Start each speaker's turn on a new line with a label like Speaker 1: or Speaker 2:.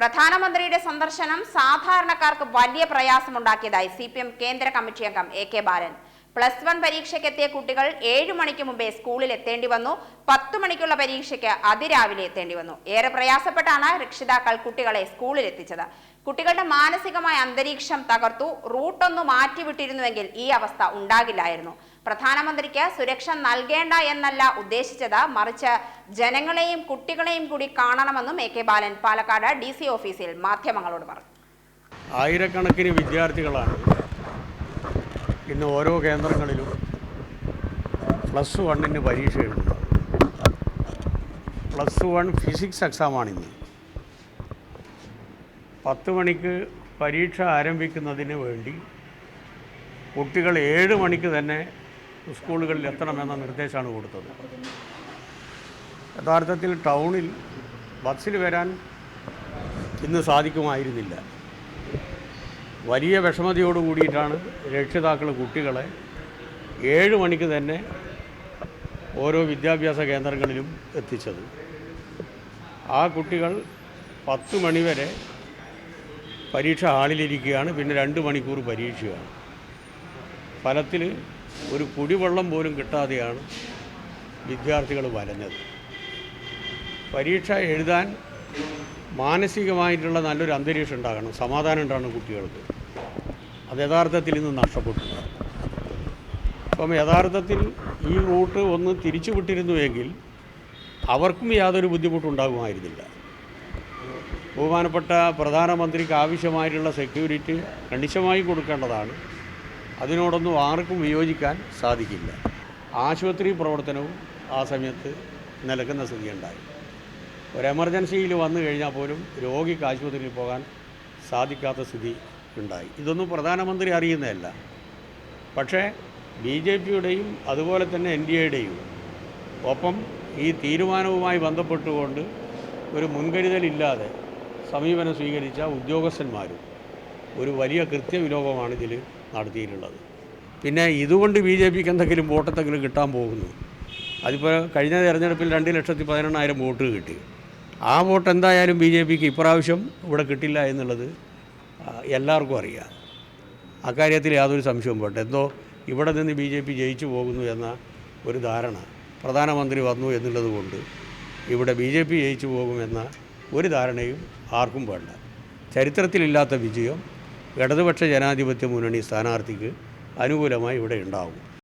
Speaker 1: പ്രധാനമന്ത്രിയുടെ സന്ദർശനം സാധാരണക്കാർക്ക് വലിയ പ്രയാസമുണ്ടാക്കിയതായി സി കേന്ദ്ര കമ്മിറ്റി അംഗം A K Balan. Plus one പരീക്ഷയ്ക്കെത്തിയ കുട്ടികൾ ഏഴു മണിക്ക് മുമ്പേ സ്കൂളിൽ എത്തേണ്ടി വന്നു. പത്തു മണിക്കുള്ള പരീക്ഷയ്ക്ക് അതിരാവിലെ എത്തേണ്ടി വന്നു. ഏറെ പ്രയാസപ്പെട്ടാണ് രക്ഷിതാക്കൾ കുട്ടികളെ സ്കൂളിൽ എത്തിച്ചത്. കുട്ടികളുടെ മാനസികമായ അന്തരീക്ഷം തകർത്തു. റൂട്ടൊന്നു മാറ്റിവിട്ടിരുന്നുവെങ്കിൽ ഈ അവസ്ഥ ഉണ്ടാകില്ലായിരുന്നു. പ്രധാനമന്ത്രിക്ക് സുരക്ഷ നൽകേണ്ട എന്നല്ല ഉദ്ദേശിച്ചത്. മറിച്ച് ജനങ്ങളെയും കുട്ടികളെയും കൂടി കാണണമെന്നും A K Balan Palakkad D ഓഫീസിൽ മാധ്യമങ്ങളോട് പറഞ്ഞു.
Speaker 2: ആയിരക്കണക്കിന് വിദ്യാർത്ഥികളാണ് ഇന്ന് ഓരോ കേന്ദ്രങ്ങളിലും പ്ലസ് വണ്ണിന് പരീക്ഷ എഴുതുന്നു പ്ലസ് വൺ ഫിസിക്സ് എക്സാമാണിന്ന് പത്ത് മണിക്ക് പരീക്ഷ ആരംഭിക്കുന്നതിന് വേണ്ടി കുട്ടികൾ ഏഴ് മണിക്ക് തന്നെ സ്കൂളുകളിൽ എത്തണമെന്ന നിർദ്ദേശമാണ് കൊടുത്തത്. യഥാർത്ഥത്തിൽ ടൗണിൽ ബസ്സിൽ വരാൻ ഇന്ന് സാധിക്കുമായിരുന്നില്ല. വലിയ വിഷമതയോട് കൂടിയിട്ടാണ് രക്ഷിതാക്കൾ കുട്ടികളെ ഏഴ് മണിക്ക് തന്നെ ഓരോ വിദ്യാഭ്യാസ കേന്ദ്രങ്ങളിലും എത്തിച്ചത്. ആ കുട്ടികൾ പത്ത് മണിവരെ പരീക്ഷ ഹാളിലിരിക്കുകയാണ്. പിന്നെ രണ്ട് മണിക്കൂർ പരീക്ഷയാണ്. ഫലത്തിൽ ഒരു കുടിവെള്ളം പോലും കിട്ടാതെയാണ് വിദ്യാർത്ഥികൾ വലഞ്ഞത് പരീക്ഷ എഴുതാൻ മാനസികമായിട്ടുള്ള നല്ലൊരു അന്തരീക്ഷം ഉണ്ടാകണം. സമാധാനം ഉണ്ടാകണം കുട്ടികൾക്ക്. അത് യഥാർത്ഥത്തിൽ ഇന്ന് നഷ്ടപ്പെട്ടു. അപ്പം യഥാർത്ഥത്തിൽ ഈ റൂട്ട് ഒന്ന് തിരിച്ചു വിട്ടിരുന്നുവെങ്കിൽ അവർക്കും യാതൊരു ബുദ്ധിമുട്ടുണ്ടാകുമായിരുന്നില്ല. ബഹുമാനപ്പെട്ട പ്രധാനമന്ത്രിക്ക് ആവശ്യമായിട്ടുള്ള സെക്യൂരിറ്റി കണിശമായി കൊടുക്കേണ്ടതാണ്. അതിനോടൊന്നും ആർക്കും വിയോജിക്കാൻ സാധിക്കില്ല. ആശുപത്രി പ്രവർത്തനവും ആ സമയത്ത് നിലക്കുന്ന സ്ഥിതിയുണ്ടായി. ഒരു എമർജൻസിയിൽ വന്നു കഴിഞ്ഞാൽ പോലും രോഗിക്ക് ആശുപത്രിയിൽ പോകാൻ സാധിക്കാത്ത സ്ഥിതി ഉണ്ടായി. ഇതൊന്നും പ്രധാനമന്ത്രി അറിയുന്നതല്ല. പക്ഷേ ബി ജെ പിയുടെയും അതുപോലെ തന്നെ എൻ ഡി എയുടെയും ഒപ്പം ഈ തീരുമാനവുമായി ബന്ധപ്പെട്ടുകൊണ്ട് ഒരു മുൻകരുതലില്ലാതെ സമീപനം സ്വീകരിച്ച ഉദ്യോഗസ്ഥന്മാരും ഒരു വലിയ കൃത്യവിലോപമാണ് ഇതിൽ നടത്തിയിട്ടുള്ളത്. പിന്നെ ഇതുകൊണ്ട് ബി ജെ പിക്ക് എന്തെങ്കിലും വോട്ടെന്തെങ്കിലും കിട്ടാൻ പോകുന്നു. അതിപ്പോൾ കഴിഞ്ഞ തെരഞ്ഞെടുപ്പിൽ രണ്ട് ലക്ഷത്തി പതിനെണ്ണായിരം വോട്ട് കിട്ടി. ആ വോട്ട് എന്തായാലും ബി ജെ പിക്ക് ഇപ്രാവശ്യം ഇവിടെ കിട്ടില്ല എന്നുള്ളത് എല്ലാവർക്കും അറിയാം. അക്കാര്യത്തിൽ യാതൊരു സംശയവും പോട്ടെ എന്തോ ഇവിടെ നിന്ന് ബി ജെ പി ജയിച്ചു പോകുന്നു എന്ന ഒരു ധാരണ പ്രധാനമന്ത്രി വന്നു എന്നുള്ളത് കൊണ്ട് ഇവിടെ ബി ജെ പി ജയിച്ചു പോകുമെന്ന ഒരു ധാരണയും ആർക്കും വേണ്ട. ചരിത്രത്തിലില്ലാത്ത വിജയം ഇടതുപക്ഷ ജനാധിപത്യ മുന്നണി സ്ഥാനാർത്ഥിക്ക് അനുകൂലമായി ഇവിടെ ഉണ്ടാവും